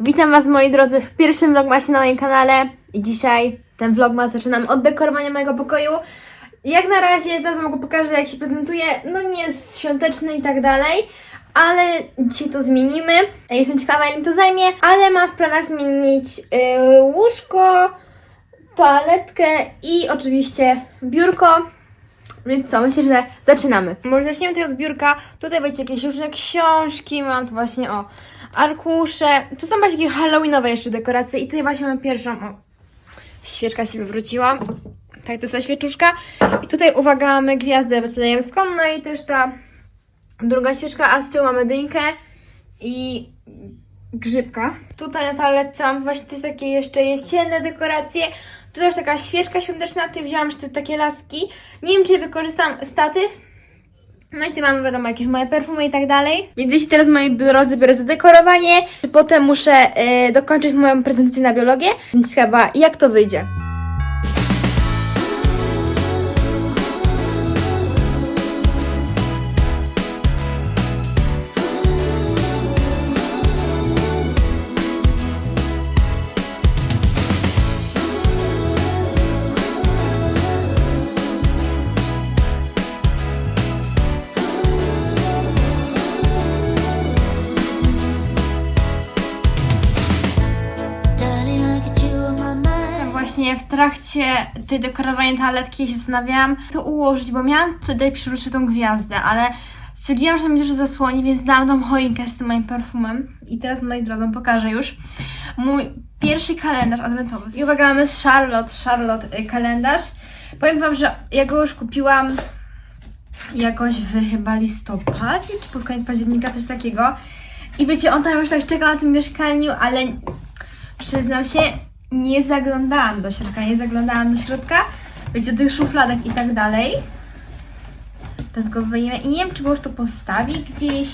Witam Was moi drodzy w pierwszym vlogmasie na moim kanale i dzisiaj ten vlogmas zaczynam od dekorowania mojego pokoju. Jak na razie zaraz Wam go pokażę jak się prezentuje, no nie jest świąteczny i tak dalej, ale dzisiaj to zmienimy. Jestem ciekawa ile mi to zajmie, ale mam w planach zmienić yy, łóżko, toaletkę i oczywiście biurko. Więc co, myślę, że zaczynamy. Może zaczniemy tutaj od biurka. Tutaj będzie jakieś różne książki, mam tu właśnie o arkusze. Tu są właśnie takie halloweenowe jeszcze dekoracje i tutaj właśnie mam pierwszą, o, świeczka się wywróciła. Tak, to jest ta świeczuszka. I tutaj, uwaga, mamy gwiazdę betlejemską, no i też ta druga świeczka, a z tyłu mamy dynkę i grzybka. Tutaj na toaletce mam właśnie też takie jeszcze jesienne dekoracje. Tu też taka świeczka świąteczna, tutaj wzięłam jeszcze takie laski. Nie wiem, czy wykorzystam statyw. No i tu mamy wiadomo jakieś moje perfumy i tak dalej. Więc jeśli teraz moi drodzy biorę za dekorowanie, potem muszę e, dokończyć moją prezentację na biologię, więc chyba jak to wyjdzie. Trakcie tej dekorowania toaletki się zastanawiałam, to ułożyć, bo miałam tutaj przyruszyć tą gwiazdę, ale stwierdziłam, że to będzie dużo zasłoni, więc dałam tą choinkę z tym moim perfumem. I teraz, moi drodzy, pokażę już mój pierwszy kalendarz adwentowy. I uwaga, mamy z Charlotte, Charlotte y, kalendarz. Powiem Wam, że ja go już kupiłam jakoś w chyba listopadzie, czy pod koniec października, coś takiego. I wiecie, on tam już tak czekał na tym mieszkaniu, ale przyznam się, nie zaglądałam do środka, nie zaglądałam do środka, wiecie, do tych szufladek i tak dalej. Teraz go wyjmę i nie wiem, czy go już tu postawi gdzieś.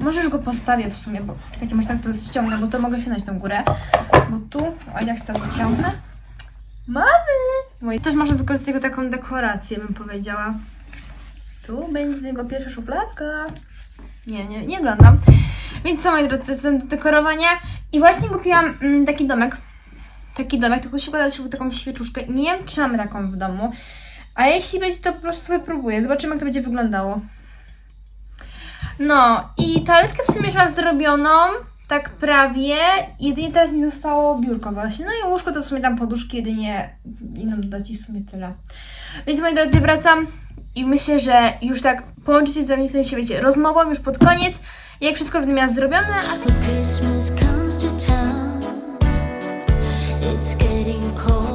Może już go postawię w sumie, bo czekajcie, może tak to ściągnę, bo to mogę sięgnąć tą górę. Bo tu, o jak to wyciągnę. Mamy! Moi, też można wykorzystać go taką dekorację, bym powiedziała. Tu będzie z niego pierwsza szufladka. Nie, nie, nie oglądam. Więc co, moi drodzy, zaczynam do dekorowania. I właśnie kupiłam mm, taki domek. Taki domek, tylko się układa się taką świeczuszkę. Nie wiem, czy mamy taką w domu. A jeśli będzie, to po prostu wypróbuję. Zobaczymy, jak to będzie wyglądało. No, i toaletkę w sumie już mam zrobioną. Tak prawie. Jedynie teraz mi zostało biurko właśnie. No i łóżko to w sumie tam poduszki jedynie inną dodać i w sumie tyle. Więc moi drodzy, wracam i myślę, że już tak połączycie z wami w sensie, wiecie, rozmową już pod koniec, jak wszystko będę miała zrobione, a it's getting cold.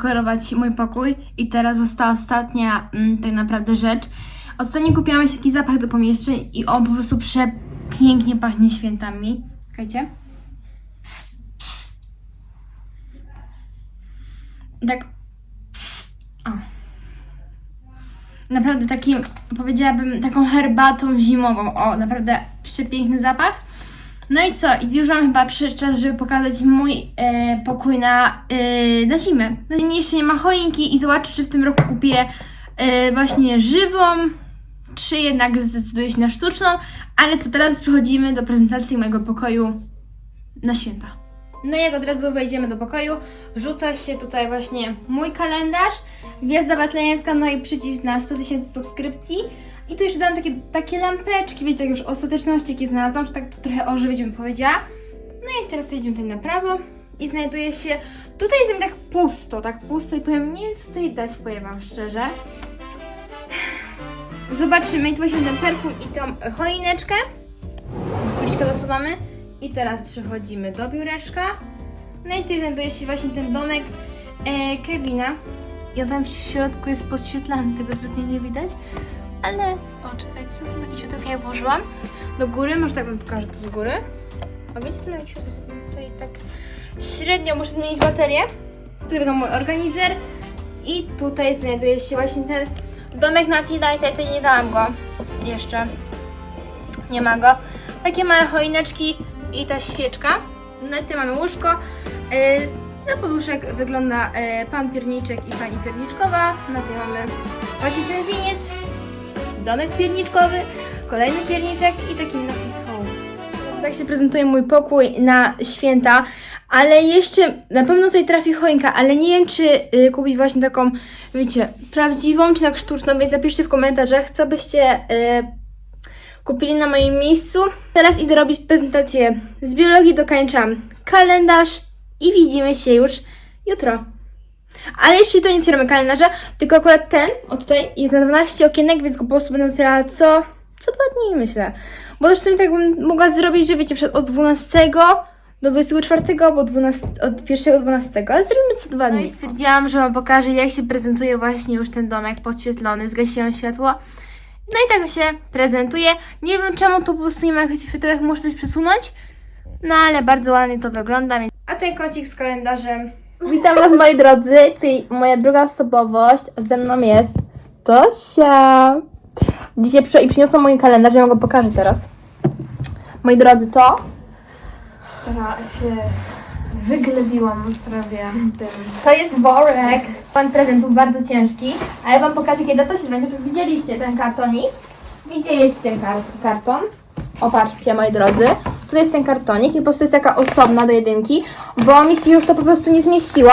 Skończyłam dekorować mój pokój i teraz została ostatnia mm, tak naprawdę rzecz. Ostatnio kupiłam jeszcze taki zapach do pomieszczeń i on po prostu przepięknie pachnie świętami. Czekajcie. Tak. O. Naprawdę taki, powiedziałabym, taką herbatą zimową. O, naprawdę przepiękny zapach. No i co? I już mam chyba czas, żeby pokazać mój e, pokój na, e, na zimę. Na dzień jeszcze nie ma choinki i zobaczę, czy w tym roku kupię e, właśnie żywą, czy jednak zdecyduję się na sztuczną. Ale co teraz przechodzimy do prezentacji mojego pokoju na święta. No i jak od razu wejdziemy do pokoju, rzuca się tutaj właśnie mój kalendarz, gwiazda betlejemska, no i przycisk na 100 tysięcy subskrypcji. I tu jeszcze dam takie, takie lampeczki, wiecie, tak już ostateczności, jakie znalazłam, że tak to trochę ożywić bym powiedziała. No i teraz jedziemy tutaj na prawo i znajduje się, tutaj jest mi tak pusto, tak pusto i powiem, nie wiem co tutaj dać, powiem wam szczerze. Zobaczymy, i tu weźmiemy ten perfum i tą choineczkę. Policzkę dosuwamy I teraz przechodzimy do biureczka. No i tutaj znajduje się właśnie ten domek e, Kevina. On tam w środku jest podświetlany, tego zbytnio nie widać. Ale, o czekajcie, to są takie światełka, ja włożyłam. Do góry, może tak wam pokażę to z góry. A wiecie, to takie światełka, tutaj tak średnio muszę zmienić baterię. Tutaj będą mój organizer. I tutaj znajduje się właśnie ten domek na i tutaj nie dałam go jeszcze. Nie ma go. Takie małe choineczki i ta świeczka. No i tutaj mamy łóżko. Yy, za poduszek wygląda yy, pan pierniczek i pani pierniczkowa. No tutaj mamy właśnie ten wieniec. Domek pierniczkowy, kolejny pierniczek i taki napis home. Tak się prezentuje mój pokój na święta, ale jeszcze na pewno tutaj trafi choinka, ale nie wiem czy y, kupić właśnie taką, wiecie, prawdziwą czy tak sztuczną, więc napiszcie w komentarzach, co byście y, kupili na moim miejscu. Teraz idę robić prezentację z biologii, dokończam kalendarz i widzimy się już jutro. Ale jeszcze to nie otwieramy kalendarza, tylko akurat ten, o tutaj, jest na 12 okienek, więc go po prostu będę otwierała co, co dwa dni, myślę. Bo też w sumie tak bym mogła zrobić, że wiecie, przed od 12 do 24, albo 12, od 1 do 12, ale zrobimy co dwa dni. No i stwierdziłam, że wam pokażę, jak się prezentuje właśnie już ten domek podświetlony, zgasiłam światło. No i tak się prezentuje. Nie wiem czemu tu po prostu nie ma jakichś światełek, muszę coś przesunąć. No ale bardzo ładnie to wygląda. Więc... A ten kocik z kalendarzem. Witam Was moi drodzy, czyli moja druga osobowość. Ze mną jest Tosia. Dzisiaj przy... i przyniosłam mój kalendarz, ja wam go pokażę teraz. Moi drodzy, to Stara się wyglebiłam prawie z tym. To jest worek. Pan prezentów bardzo ciężki. A ja wam pokażę, kiedy to się będzie. Już widzieliście ten kartonik. Widzieliście ten kar- karton. Opatrzcie, moi drodzy. Tutaj jest ten kartonik i po prostu jest taka osobna do jedynki, bo mi się już to po prostu nie zmieściło.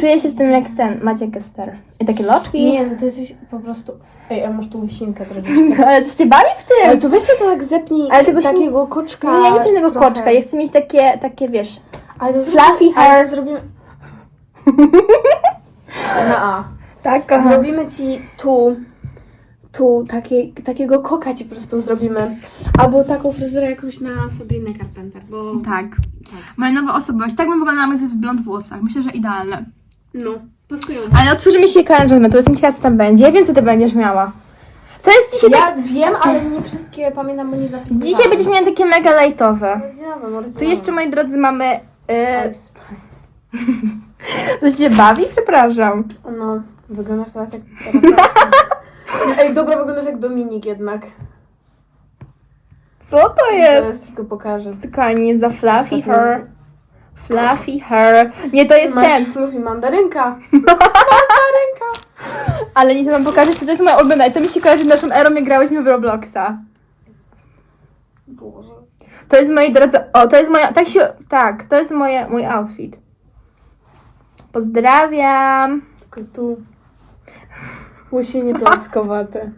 Czuję się w tym jak ten Maciek Kester. I takie loczki. Nie, no to jesteś po prostu... Ej, a masz tu łysinkę trochę. Ale coś się bawi w tym. Ale to weź to tak zepnij Ale tego się takiego koczka. Nie, nie chcę tego trochę. koczka. Ja chcę mieć takie, takie wiesz. Ale to Fluffy zrobimy, ale hair. to zrobimy... Na A. Tak, Zrobimy ci tu, tu takie, takiego koka ci po prostu zrobimy. Albo taką fryzurę jakąś na Sabrinę Carpenter, bo... Tak. Moja nowa osobowość. Tak bym wyglądała jak w blond włosach. Myślę, że idealne. No, pasują. Ale otworzymy się kalendarz, to jestem ciekawa, co tam będzie. Co ty będziesz miała. To jest dzisiaj tak... Ja wiem, ale nie wszystkie pamiętam, bo nie zapisałam. Dzisiaj będziesz miała takie mega lightowe. Rodzinowe, Tu jeszcze, moi drodzy, mamy... Yy, to się bawi? Przepraszam. No, wyglądasz teraz jak... Ej, dobra, wyglądasz jak Dominik jednak. Co to jest? Zaraz ci go pokażę. Spokojnie, za fluffy Ostatni hair. Fluffy hair. Nie, to jest Masz ten. fluffy mandarynka. Ale nie chcę wam pokazać, to jest moja ulubiona. I to mi się kojarzy z naszą erą, jak grałyśmy w Robloxa. Boże. To jest moi drodzy. O, to jest moja. Tak się. Tak, to jest moje, mój outfit. Pozdrawiam. Tylko tu... Łysienie plackowate.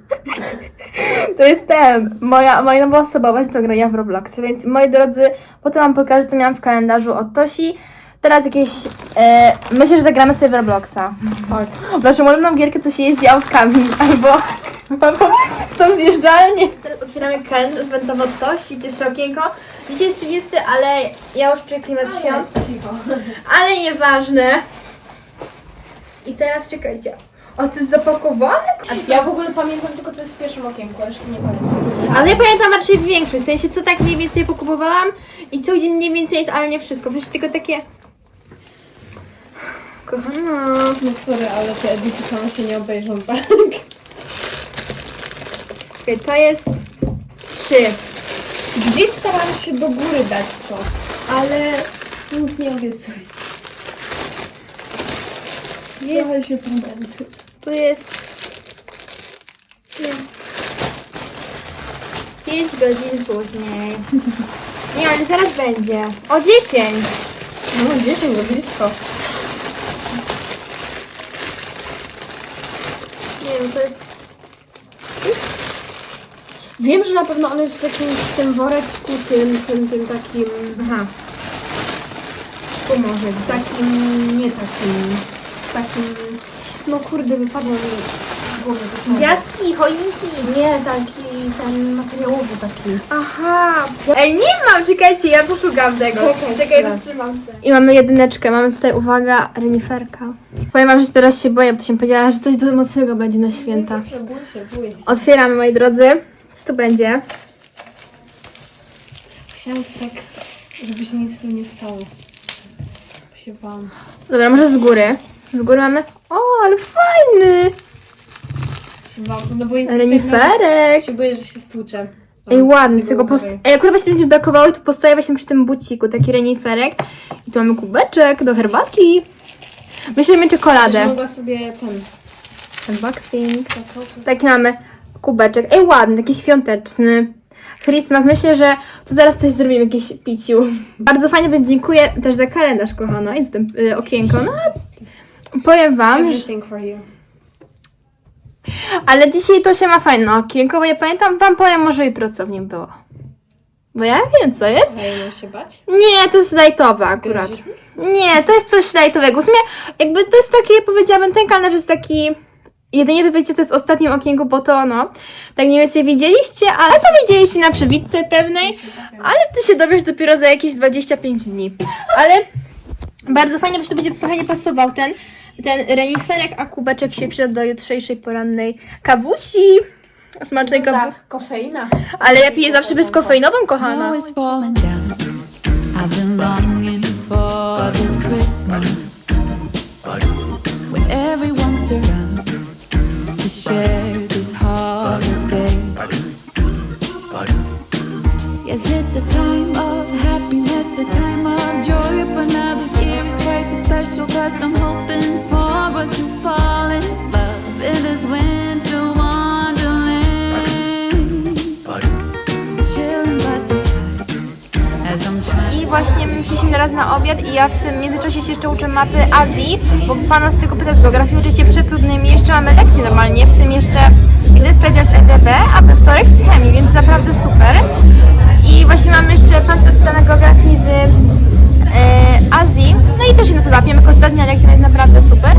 To jest ten. Moja, moja nowa osobowość do grania w Robloxie. Więc moi drodzy, potem wam pokażę, co miałam w kalendarzu od Tosi. Teraz jakieś. E, myślę, że zagramy sobie w Robloxa. Tak. Naszą ulubioną gierkę, co się jeździ autkami. Albo. Albo tą zjeżdżalnię. Teraz otwieramy kalendarz eventowo od Tosi, też okienko. Dzisiaj jest 30, ale ja już czuję klimat świąt. Cicho. Ale nieważne. I teraz czekajcie. O, to jest zapakowane? A co? Ja w ogóle pamiętam tylko co jest w pierwszym okienku, jeszcze nie pamiętam. Ale ja pamiętam raczej większość, w sensie co tak mniej więcej pokupowałam i co gdzie mniej więcej jest, ale nie wszystko. W sensie tylko takie... Kochana... No sorry, ale te edyty same się nie obejrzą, tak? Okej, to jest trzy. Gdzieś starałam się do góry dać to, ale nic nie obiecuję. Trochę Jest, się pomęczysz. Tu jest... Nie. Pięć godzin później. Nie, ale zaraz będzie. O 10. No 10 do blisko. Nie wiem, to jest... Wiem, że na pewno on jest w jakimś tym woreczku, tym, tym, tym takim, Aha. Być. takim, nie takim, takim, no kurde, wypadło mi głowie. dosłownie. Gwiazdki, choinki. Nie, taki ten materiałowy taki. Aha. Ej, nie mam, czekajcie, ja poszukam tego. Czekaj, chwilę. trzymam się. I mamy jedyneczkę, mamy tutaj, uwaga, reniferka. Powiem wam, że teraz się boję, bo to się powiedziała, że coś do mocnego będzie na święta. Bój się, bój. Otwieramy, moi drodzy. Co tu będzie? Chciałam tak, żeby się nic z tym nie stało. Bo się bałam. Dobra, może z góry. Z góry mamy... O, ale fajny! No bo jest Reniferek! się boję, że się stłuczę. Ej, ładny, Tego post... Ej, akurat właśnie będzie brakowało i tu postaję właśnie przy tym buciku, taki reniferek. I tu mamy kubeczek do herbatki. Mamy czekoladę. Mogła sobie ten... Unboxing. Kakao, Taki mamy kubeczek. Ej, ładny, taki świąteczny. Christmas. Myślę, że tu zaraz coś zrobimy, jakieś piciu. Bardzo fajnie, więc dziękuję też za kalendarz, kochana. I za ten y, okienko. No, powiem wam, że... Everything for you. Ale dzisiaj to się ma fajne okienko, bo ja pamiętam, wam powiem może jutro, co w nim było. Bo ja wiem, co jest. Mam się bać? Nie, to jest lajtowe akurat. Nie, to jest coś lajtowego. W sumie, jakby to jest takie, powiedziałabym, ten kalendarz jest taki... Jedynie wy wiecie, to jest ostatnim okienku, bo to no, tak mniej więcej widzieliście, ale to widzieliście na przebitce pewnej, ale ty się dowiesz dopiero za jakieś 25 dni. Ale bardzo fajnie, bo się to będzie trochę nie pasował ten, ten reniferek, a kubeczek się przyda do jutrzejszej porannej kawusi. Smacznej kawusi. kofeina. Ale ja piję zawsze bezkofeinową, kochana. Snow is falling down. I've been longing for this Christmas special, cause I'm hoping for us to fall in love in this winter wonderland. Chilling by the fire as I'm trying. I właśnie my przyszliśmy teraz na obiad i ja w tym międzyczasie się jeszcze uczę mapy Azji, bo pan nas tylko pyta z geografii, oczywiście przetrudnymi. Jeszcze mamy lekcje normalnie, w tym jeszcze gdy sprawdzian z EDB, a we wtorek z chemii, więc naprawdę super. I właśnie mamy jeszcze pan się na geografii z Azji, no i też się na to zapiemy, jako ostatnia lekcja jest naprawdę super.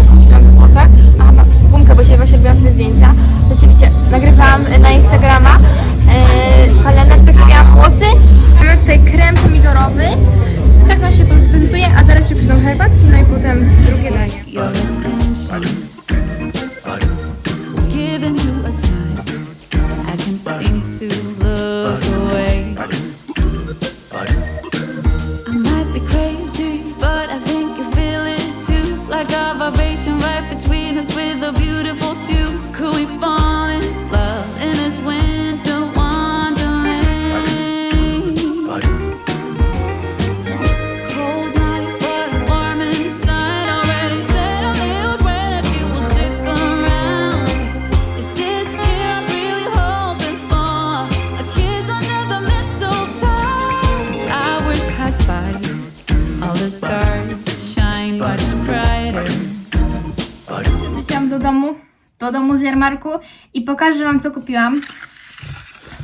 Do domu z jarmarku i pokażę wam co kupiłam.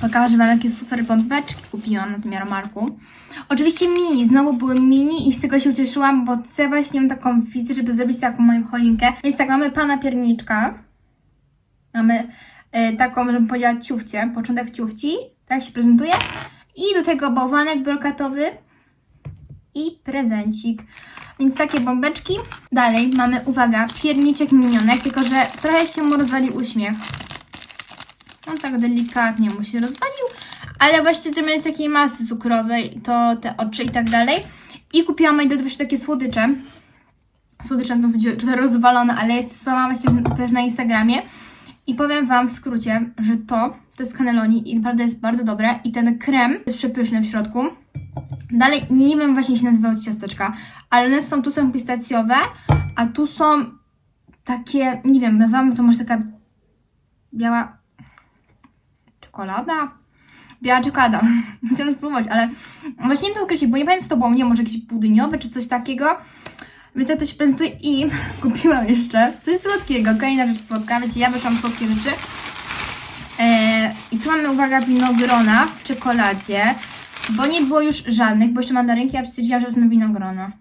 Pokażę wam jakie super pompeczki kupiłam na tym jarmarku. Oczywiście mini, znowu były mini i z tego się ucieszyłam, bo chcę właśnie mam taką wizję, żeby zrobić taką moją choinkę. Więc tak, mamy pana pierniczka. Mamy e, taką, żebym powiedziała ciufcie, początek ciufci. Tak się prezentuje. I do tego bałwanek brokatowy i prezencik. Więc takie bombeczki. Dalej mamy, uwaga, pierniczek minionek, tylko że trochę się mu rozwalił uśmiech. On tak delikatnie mu się rozwalił, ale właśnie zrobione z takiej masy cukrowej, to te oczy i tak dalej. I kupiłam moi drodzy właśnie takie słodycze. Słodycze to trochę rozwalone, ale jest sama właśnie też na Instagramie. I powiem Wam w skrócie, że to, to jest cannelloni i naprawdę jest bardzo dobre. I ten krem jest przepyszny w środku. Dalej, nie wiem właśnie jak się nazywały te ciasteczka, ale one są, tu są pistacjowe, a tu są takie, nie wiem, nazywamy to może taka biała czekolada? Biała czekolada. Chciałam spróbować, ale właśnie nie wiem to określić, bo nie pamiętam co to było, nie może jakieś budyniowe czy coś takiego. Więc jak to się prezentuje i kupiłam jeszcze coś słodkiego, kolejna rzecz słodka, wiecie, ja wyszłam słodkie rzeczy. Eee, I tu mamy, uwaga, winogrona w czekoladzie, bo nie było już żadnych, bo jeszcze mandarynki, a stwierdziłam, że wezmę winogrona.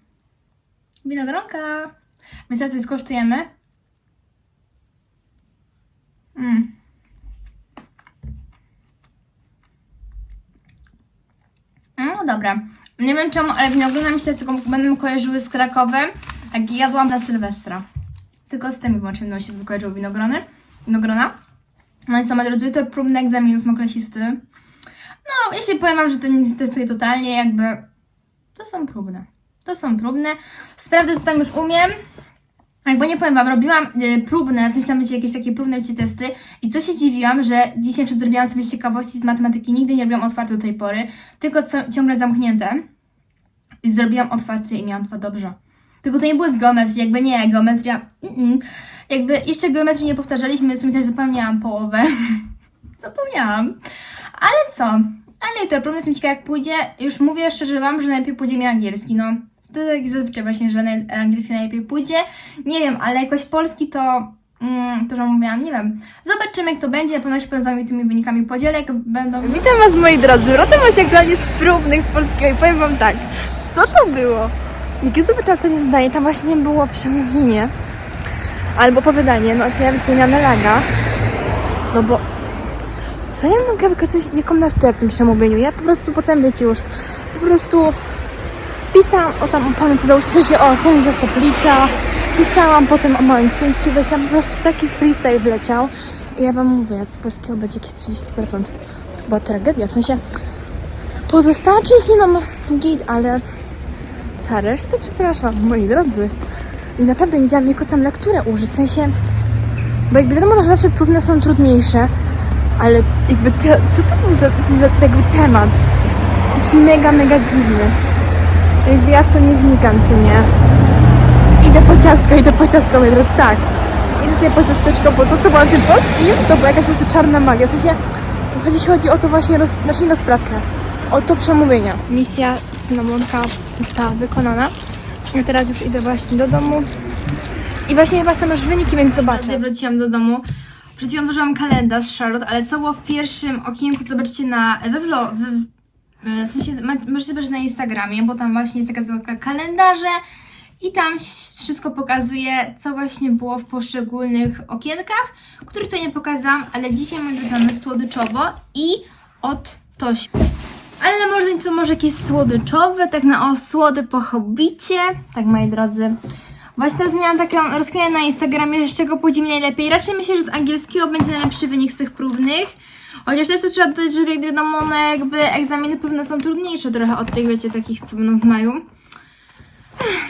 Winogronka! Więc teraz to skosztujemy. Mm. No dobra. Nie wiem czemu, ale winogrona mi się tego będą kojarzyły z Krakowem, jak jadłam na Sylwestra. Tylko z tym wyłącznie będą się kojarzyły winogrony. Winogrona. No i co, moi drodzy, to próbny egzamin ósmoklasisty. No, jeśli powiem wam, że to nie stresuje totalnie, jakby... To są próbne. To są próbne. Sprawdzę, co tam już umiem. Jakby nie powiem wam, robiłam e, próbne, w sensie tam wiecie, jakieś takie próbne wiecie, testy i co się dziwiłam, że dzisiaj przedrobiłam sobie z ciekawości z matematyki, nigdy nie robiłam otwarte do tej pory, tylko co, ciągle zamknięte i zrobiłam otwarte i miałam dwa dobrze. Tylko to nie było z geometrii, jakby nie, geometria, mm, jakby jeszcze geometrii nie powtarzaliśmy, w sumie też zapomniałam połowę, zapomniałam, ale co, ale jutro problem jestem ciekawa jak pójdzie, już mówię szczerze wam, że najlepiej pójdzie mi angielski, no. To tak zazwyczaj właśnie, że angielski najlepiej pójdzie. Nie wiem, ale jakoś polski to, mm, to że mówiłam, nie wiem. Zobaczymy jak to będzie, ponoć poza mi tymi wynikami podzielę, jak będą... Witam Was moi drodzy, wracam właśnie aktualnie z próbnych z polskiego. I powiem Wam tak, co to było? Jak ja zobaczyłam zdanie, tam właśnie było przemówienie. Albo opowiadanie, no to ja wiecie, miałam laga, no bo co ja mogę wykazać, jaką naftę w tym przemówieniu? Ja po prostu potem, wiecie już, po prostu pisałam o tam o panu Tadeuszu, w sensie o sędzia Soplica, pisałam potem o moim księciu, weź po prostu taki freestyle wleciał i ja wam mówię, z polskiego będzie jakieś 30%. To była tragedia, w sensie pozostała część no git, ale ta reszta, przepraszam, moi drodzy. I naprawdę nie wiedziałam, jaką tam lekturę użyć, w sensie, bo jakby wiadomo, że zawsze próbne są trudniejsze, ale jakby te, co to był za, za tego temat? Taki mega, mega dziwny. Jakby ja w to nie wnikam, co nie? Idę po ciastko, idę po ciastko, moi drodzy, tak. Idę sobie po ciasteczko, bo to, co było na tym polskim, to była jakaś po prostu czarna magia. W sensie, chodzi, o to właśnie, roz, znaczy rozprawkę, o to przemówienie. Misja cynamonka została wykonana. Ja teraz już idę właśnie do domu. I właśnie chyba są już wyniki, więc zobaczę. wróciłam do domu. Przed chwilą włożyłam kalendarz Charlotte, ale co było w pierwszym okienku, zobaczycie na we vlo, w, w sensie możecie zobaczyć na Instagramie, bo tam właśnie jest taka zakładka kalendarze i tam wszystko pokazuje, co właśnie było w poszczególnych okienkach, których to nie pokazałam, ale dzisiaj mamy dodane słodyczowo i od Tosi. Ale może co może jakieś słodyczowe, tak na o słody po hobbicie. Tak moi drodzy. Właśnie teraz miałam taką rozkminę na Instagramie, z czego pójdzie mi najlepiej. Raczej myślę, że z angielskiego będzie najlepszy wynik z tych próbnych. Chociaż też to trzeba dodać, że wiadomo, no jakby egzaminy próbne są trudniejsze trochę od tych, wiecie, takich, co będą w maju.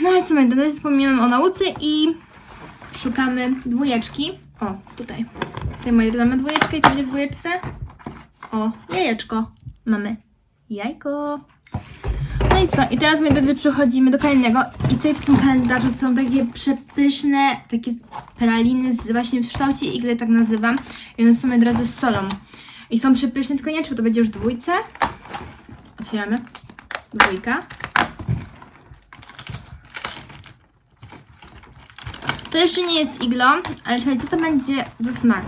No ale co będzie, razie wspominam o nauce i szukamy dwójeczki. O, tutaj. Tutaj moje mamy dwójeczkę i co będzie w dwójeczce? O, jajeczko. Mamy jajko. No i co? I teraz my drodzy przechodzimy do kolejnego. I tutaj w tym kalendarzu są takie przepyszne, takie praliny z, właśnie w kształcie igły, tak nazywam. I one są, moi drodzy, z solą. I są przepyszne, tylko nie wiem, czy to będzie już dwójce. Otwieramy. Dwójka. To jeszcze nie jest iglo, ale słuchajcie, co to będzie za smak?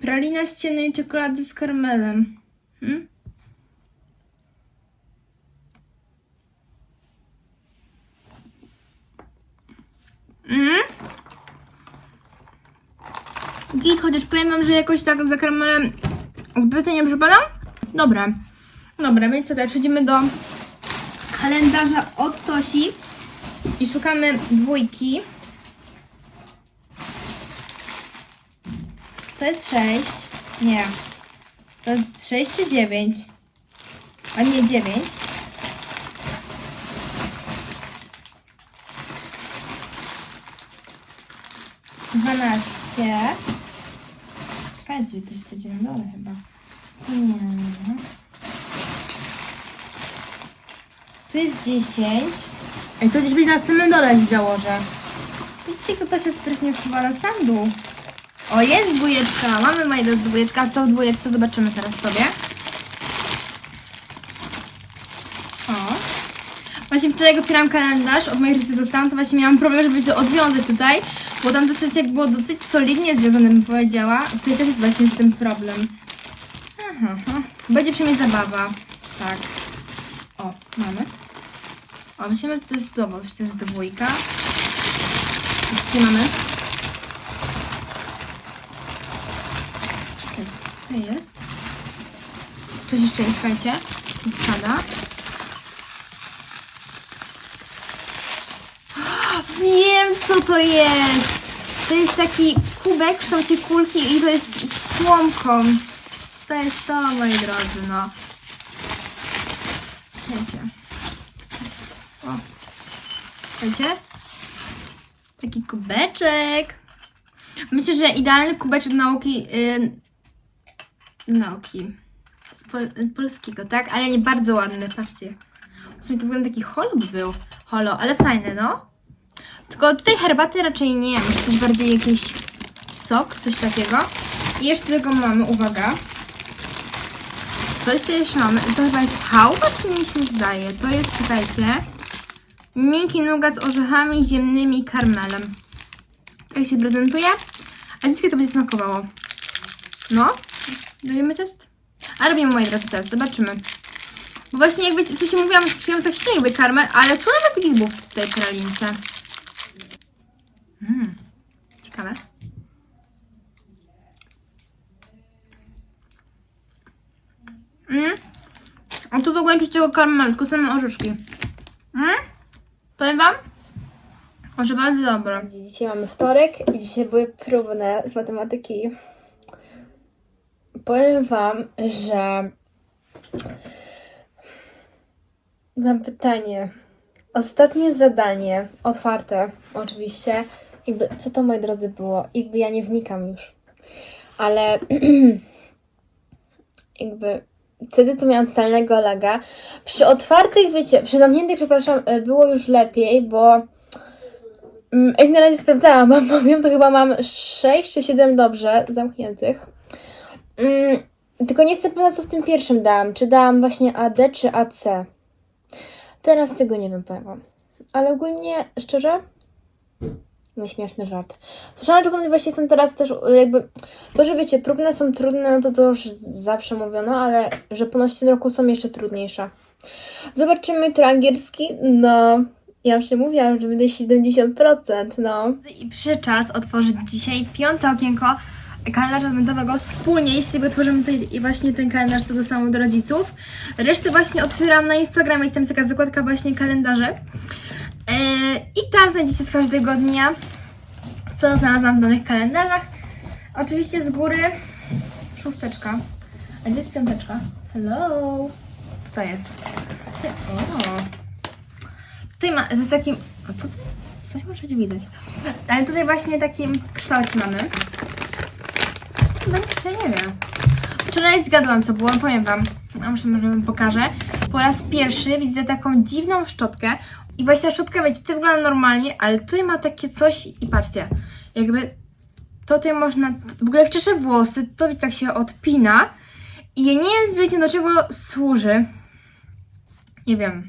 Pralina z ciemnej czekolady z karmelem. Hmm? Mm. Git, chociaż powiem wam, że jakoś tak za karmelem zbytnio nie przypadam. Dobra. Dobra, więc co teraz? Przechodzimy do kalendarza od Tosi i szukamy dwójki. To jest 6. Nie. To jest 6 czy 9? A nie 9. Dwanaście. Czekajcie, coś będzie na dole chyba. Nie. Tu jest dziesięć. Ej, to gdzieś będzie na samym dole się założę. Widzicie, jak to się sprytnie schowa na sam dół. O, jest dwójeczka. Mamy moje dwójeczka. Co w dwójeczce zobaczymy teraz sobie. O. Właśnie wczoraj otwierałam kalendarz, od mojej rodziców dostałam, to właśnie miałam problem, żeby się odwiązać tutaj, bo tam dosyć jak było dosyć solidnie związane, bym powiedziała. Tutaj też jest właśnie z tym problem. Aha, aha. Będzie przynajmniej zabawa. Tak. O, mamy. O, myślimy, że to jest że to jest dwójka. Tutaj mamy. tutaj jest. Coś jeszcze jest, słuchajcie. Spada. Wiem, co to jest! To jest taki kubek w kształcie kulki i to jest z słomką. To jest to, moi drodzy, no. Jest? O. Słuchajcie? Taki kubeczek. Myślę, że idealny kubeczek nauki. Yy, nauki. Z pol, polskiego, tak? Ale nie bardzo ładny, patrzcie. W sumie to wygląda taki holo by był. Holo, ale fajny, no. Tylko tutaj herbaty raczej nie, może coś bardziej jakiś sok, coś takiego. I jeszcze tego mamy, uwaga. Coś tu jeszcze mamy. To chyba jest chałwa, czy mi się zdaje? To jest, czytajcie, miękki nugat z orzechami ziemnymi i karmelem. Tak się prezentuje. A dzisiaj to będzie smakowało. No, robimy test? A robimy, moi drodzy, test. Zobaczymy. Bo właśnie jakby, w sensie mówiłam, że przyjąłem tak śnieg jakby karmel, ale tu nawet był w tej pralince. Mmm, ciekawe. Mmm. A tu w ogóle nie tego karmelu, tylko same orzeszki. Mmm. Powiem wam, że bardzo dobre. Dzisiaj mamy wtorek i dzisiaj były próbne z matematyki. Powiem Wam, że mam pytanie. Ostatnie zadanie, otwarte oczywiście. Jakby, co to moi drodzy było? Jakby ja nie wnikam już. Ale jakby wtedy to miałam totalnego laga. Przy otwartych, wiecie, przy zamkniętych, przepraszam, e, było już lepiej, bo Mm, Jak na razie sprawdzałam, mam powiem, to chyba mam 6 czy 7 dobrze zamkniętych. Mm, Tylko nie jestem pewna, co w tym pierwszym dałam. Czy dałam właśnie AD, czy AC. Teraz tego nie wiem, powiem. Ale ogólnie, szczerze, nieśmieszny żart. Słyszałam, że właśnie są teraz też y, jakby, to, że wiecie, próbne są trudne, no to to już zawsze mówiono, ale że ponoć w tym roku są jeszcze trudniejsze. Zobaczymy jutro angielski. No, ja już się mówiłam, że będę 70%, no. I przyszedł czas otworzyć dzisiaj piąte okienko kalendarza adwentowego wspólnie. Jeśli otworzymy tutaj właśnie ten kalendarz, co dostałam od rodziców. Resztę właśnie otwieram na Instagramie, jest tam taka zakładka właśnie kalendarze. Yy, I tam znajdziecie z każdego dnia, co znalazłam w danych kalendarzach. Oczywiście z góry szósteczka. A gdzie jest piąteczka? Hello! Tutaj jest. O! Tutaj ma, z takim, o tutaj, coś może nie widać. Ale tutaj właśnie takim kształcie mamy. Co to będzie? Ja nie wiem. Wczoraj zgadłam co było, powiem wam. A może, może wam pokażę. Po raz pierwszy widzę taką dziwną szczotkę. I właśnie ta szczotka, wiecie, to wygląda normalnie, ale tutaj ma takie coś i patrzcie, jakby to tutaj można, w ogóle jak czeszę włosy, to wiecie, tak się odpina. I ja nie wiem zbytnio do czego służy. Nie wiem.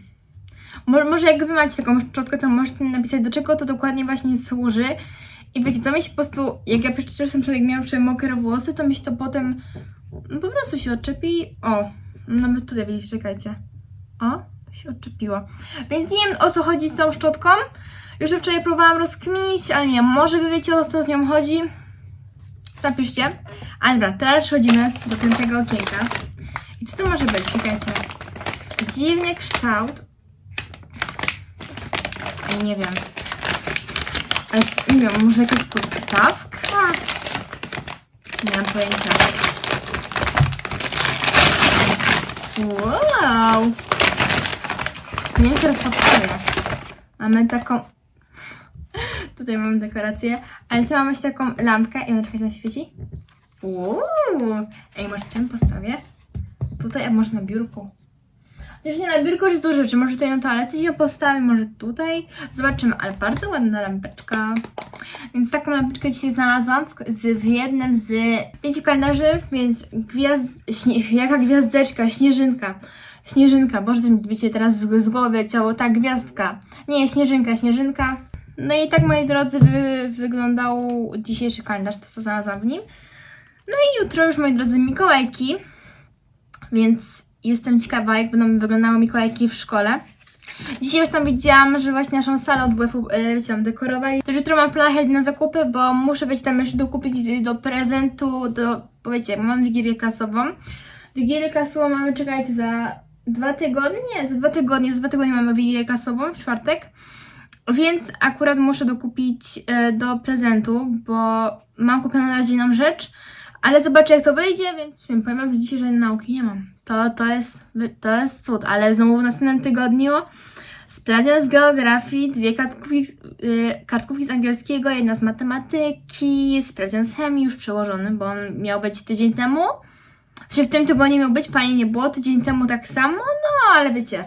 Może, może jak wy macie taką szczotkę, to możecie napisać, do czego to dokładnie właśnie służy. I wiecie, to mi się po prostu, jak ja czasem sobie miałam wczoraj mokre włosy, to mi się to potem no, po prostu się odczepi. O, nawet tutaj widzicie, czekajcie. O, się odczepiło. Więc nie wiem o co chodzi z tą szczotką. Już wczoraj próbowałam rozkminić, ale nie, może wy wiecie o co z nią chodzi. Napiszcie. A dobra, teraz przechodzimy do piątego okienka. I co to może być? Czekajcie. Dziwny kształt. Nie wiem. Ale nie wiem, może jakaś podstawka? Nie mam pojęcia. Wow! Teraz podstawię. Mamy taką... Tutaj mamy dekorację, ale tu mamy taką lampkę i ona czekajcie, się świeci. Uuu! Ej, może tym postawię? Tutaj, a może na biurku? Chociaż nie na biurku jest dużo rzeczy. Może tutaj na toalecie ją postawię, może tutaj. Zobaczymy, ale bardzo ładna lampeczka. Więc taką lampeczkę dzisiaj znalazłam w, z, w jednym z pięciu kalendarzy, więc gwiazd, śnie, jaka gwiazdeczka, śnieżynka. Śnieżynka, boże, wiecie, teraz z, z głowy leciało, ta gwiazdka. Nie, śnieżynka, śnieżynka. No i tak, moi drodzy, wy, wyglądał dzisiejszy kalendarz, to co znalazłam w nim. No i jutro już, moi drodzy, Mikołajki. Więc jestem ciekawa, jak będą wyglądały Mikołajki w szkole. Dzisiaj już tam widziałam, że właśnie naszą salę od WF-u e, wiecie, dekorowali. To jutro mam plan na zakupy, bo muszę być tam jeszcze dokupić do prezentu, do, bo wiecie, mam wigilię klasową. Wigilię klasową mamy, czekajcie, za dwa tygodnie? Za dwa tygodnie, za dwa tygodnie mamy wigilię klasową, w czwartek. Więc akurat muszę dokupić e, do prezentu, bo mam kupioną na razie rzecz, ale zobaczę jak to wyjdzie, więc wiem, powiem wam, że dzisiaj żadnej nauki nie mam. To, to, jest, to jest cud, ale znowu w następnym tygodniu sprawdzian z geografii, dwie kartkówki, y, kartkówki z angielskiego, jedna z matematyki, sprawdzian z chemii już przełożony, bo on miał być tydzień temu. Że w tym tygodniu miał być, pani nie było, tydzień temu tak samo, no ale wiecie.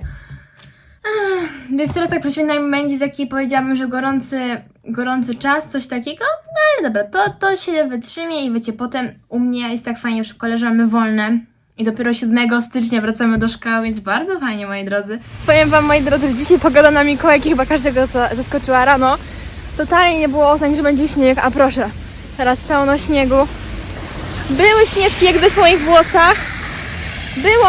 Więc teraz tak prześwietlam będzie taki powiedziałabym, że gorący, gorący czas, coś takiego. No ale dobra, to, to się wytrzymie i wiecie, potem u mnie jest tak fajnie w że mamy wolne. I dopiero 7 stycznia wracamy do szkoły, więc bardzo fajnie, moi drodzy. Powiem wam, moi drodzy, że dzisiaj pogoda na Mikołajki chyba każdego za- zaskoczyła rano. Totalnie nie było oznań, że będzie śnieg, a proszę, teraz pełno śniegu. Były śnieżki jak deszcz po moich włosach. Było,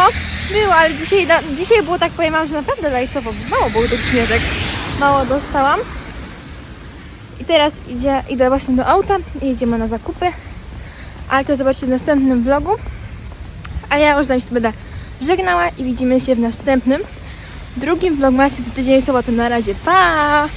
było, ale dzisiaj, dzisiaj było tak, powiem wam, że naprawdę lajtowo. Mało było tych śnieżek. Mało dostałam. I teraz idzie, idę właśnie do auta i jedziemy na zakupy. Ale to zobaczycie w następnym vlogu. A ja już zanim się będę żegnała i widzimy się w następnym, drugim vlogmasie za tydzień sobotę. Na razie, pa!